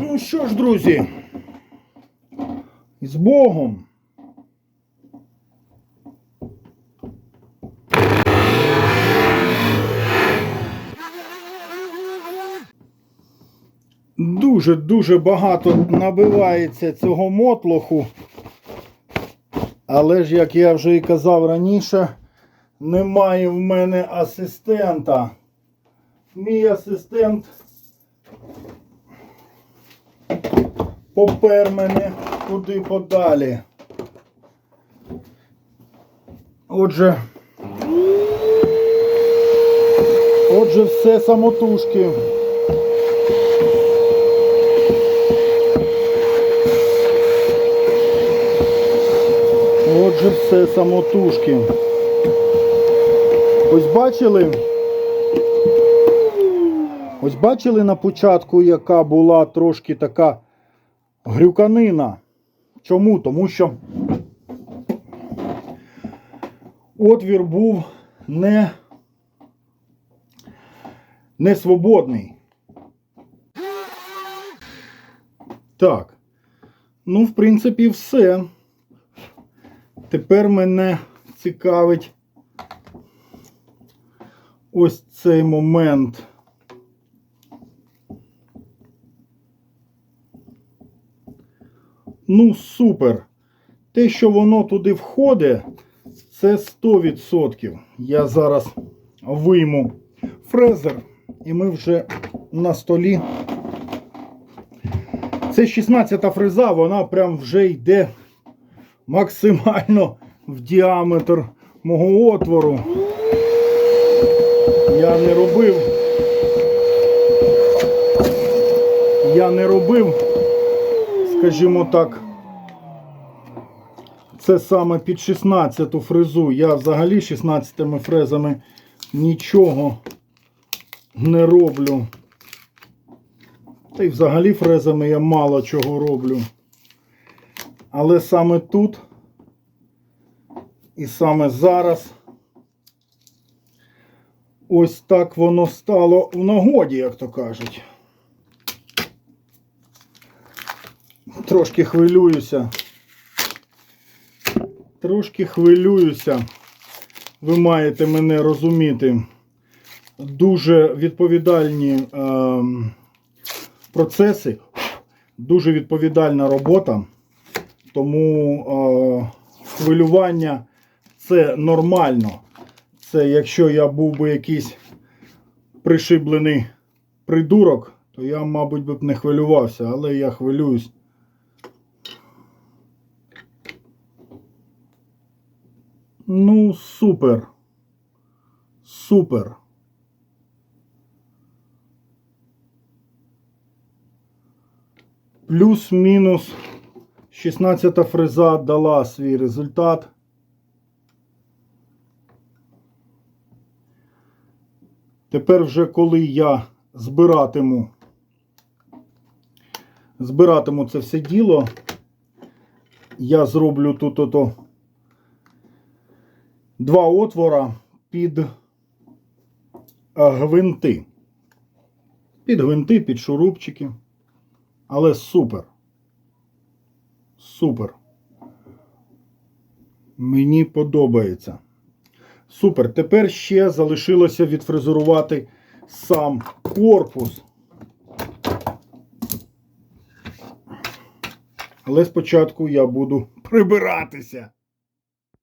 Ну що ж, друзі, з Богом. Дуже-дуже багато набивається цього мотлоху. Але ж, як я вже і казав раніше, немає в мене асистента. Мій асистент попер мене куди подалі. Отже, отже, все самотужки. Отже, все самотужки. Ось бачили? Ось бачили на початку, яка була трошки така грюканина. Чому? Тому що отвір був не, не свободний. Так. Ну, в принципі, все. Тепер мене цікавить ось цей момент. Ну, супер. Те, що воно туди входить, це 100%. Я зараз вийму фрезер, і ми вже на столі. Це 16-та фреза, вона прям вже йде максимально в діаметр мого отвору. Я не робив. Я не робив, скажімо так, це саме під 16-ту фрезу. Я взагалі 16 фрезами нічого не роблю. Та й взагалі фрезами я мало чого роблю. Але саме тут і саме зараз ось так воно стало в нагоді, як то кажуть. Трошки хвилююся. Трошки хвилююся. Ви маєте мене розуміти. Дуже відповідальні е, процеси, дуже відповідальна робота. Тому е, хвилювання це нормально. Це якщо я був би якийсь пришиблений придурок, то я, мабуть, би б не хвилювався, але я хвилююсь. Ну, супер. Супер. Плюс-мінус 16 фреза дала свій результат. Тепер вже коли я збиратиму, збиратиму це все діло, я зроблю тут ото два отвора під е, гвинти. Під гвинти, під шурупчики. Але супер. Супер. Мені подобається. Супер. Тепер ще залишилося відфрезерувати сам корпус. Але спочатку я буду прибиратися.